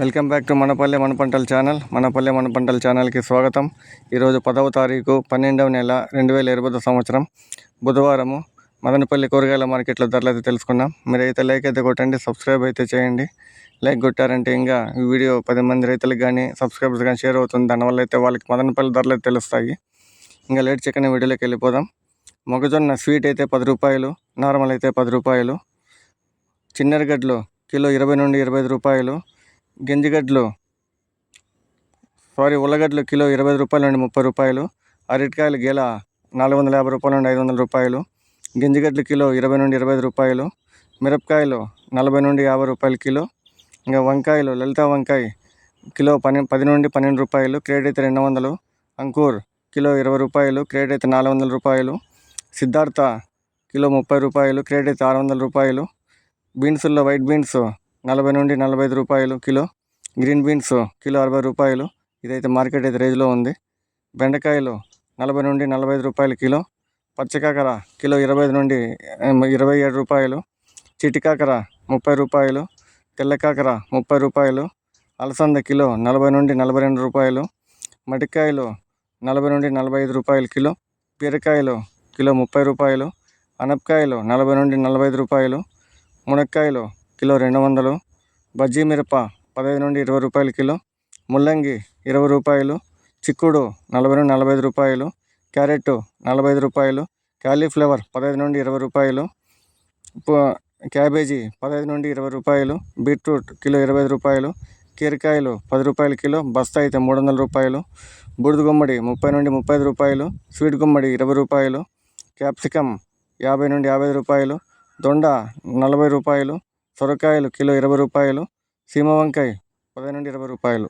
Welcome back to మనపల్లె మన పంటల channel. మనపల్లె మన పంటల ఛానల్కి స్వాగతం. ఈరోజు పదవ తారీఖు పన్నెండవ నెల రెండు వేల ఇరవై సంవత్సరం. బుధవారము మదనపల్లి కూరగాయల మార్కెట్లో ధరలు అయితే తెలుసుకున్నాం. మీరైతే లైక్ అయితే కొట్టండి సబ్స్క్రైబ్ అయితే చేయండి. లైక్ కొట్టారంటే ఇంకా ఈ వీడియో పది మంది రైతులకు కానీ సబ్స్క్రైబర్స్ కానీ షేర్ అవుతుంది. దానివల్ల అయితే వాళ్ళకి మదనపల్లి ధరలు అయితే తెలుస్తాయి. ఇంకా లేట్ చెక్కని వీడియోలోకి వెళ్ళిపోదాం. మొక్కజొన్న స్వీట్ అయితే పది రూపాయలు నార్మల్ అయితే పది రూపాయలు చిన్నరగడ్లు కిలో ఇరవై నుండి ఇరవై రూపాయలు గింజగడ్డలు. సారీ ఉల్లగడ్డలు కిలో ఇరవై ఐదు రూపాయల నుండి ముప్పై రూపాయలు. అరటికాయలు గెల నాలుగు వందల యాభై రూపాయల నుండి ఐదు వందల రూపాయలు. గింజగడ్డలు కిలో ఇరవై నుండి ఇరవై ఐదు రూపాయలు. మిరపకాయలు నలభై నుండి యాభై రూపాయలు కిలో. ఇంకా వంకాయలు లలిత వంకాయ కిలో పని పది నుండి పన్నెండు రూపాయలు. క్రేడ్ అయితే రెండు వందలు. అంకూర్ కిలో ఇరవై రూపాయలు. క్రేడ్ అయితే నాలుగు వందల రూపాయలు. సిద్ధార్థ కిలో ముప్పై రూపాయలు. క్రేడ్ అయితే ఆరు వందల రూపాయలు. బీన్స్లో వైట్ బీన్స్ నలభై నుండి నలభై ఐదు రూపాయలు కిలో. గ్రీన్ బీన్స్ కిలో అరవై రూపాయలు. ఇదైతే మార్కెట్ అయితే రేజ్లో ఉంది. బెండకాయలు నలభై నుండి నలభై ఐదు రూపాయలు కిలో. పచ్చకాకర కిలో ఇరవై ఐదు నుండి ఇరవై ఏడు రూపాయలు. చిటికాకర ముప్పై రూపాయలు. తెల్లకాకర ముప్పై రూపాయలు. అలసంద కిలో నలభై నుండి నలభై రెండు రూపాయలు. మటికాయలు నలభై నుండి నలభై ఐదు రూపాయలు కిలో. బీరకాయలు కిలో ముప్పై రూపాయలు. అనపకాయలు నలభై నుండి నలభై ఐదు రూపాయలు. మునక్కాయలు కిలో రెండు వందలు బజ్జీ మిరప పదహైదు నుండి ఇరవై రూపాయలు కిలో ముల్లంగి ఇరవై రూపాయలు చిక్కుడు నలభై నుండి నలభై ఐదు రూపాయలు క్యారెట్ నలభై ఐదు రూపాయలు క్యాలీఫ్లవర్ పదహైదు నుండి ఇరవై రూపాయలు క్యాబేజీ పదహైదు నుండి ఇరవై రూపాయలు బీట్రూట్ కిలో ఇరవై ఐదు రూపాయలు కీరకాయలు పది రూపాయలు కిలో బస్తా అయితే మూడు వందల రూపాయలు బూడిద గుమ్మడి ముప్పై నుండి ముప్పై ఐదు రూపాయలు స్వీట్ గుమ్మడి ఇరవై రూపాయలు క్యాప్సికమ్ యాభై నుండి యాభై ఐదు రూపాయలు దొండ నలభై రూపాయలు సొరకాయలు కిలో ఇరవై రూపాయలు సీమ వంకాయ పది నుండి ఇరవై రూపాయలు.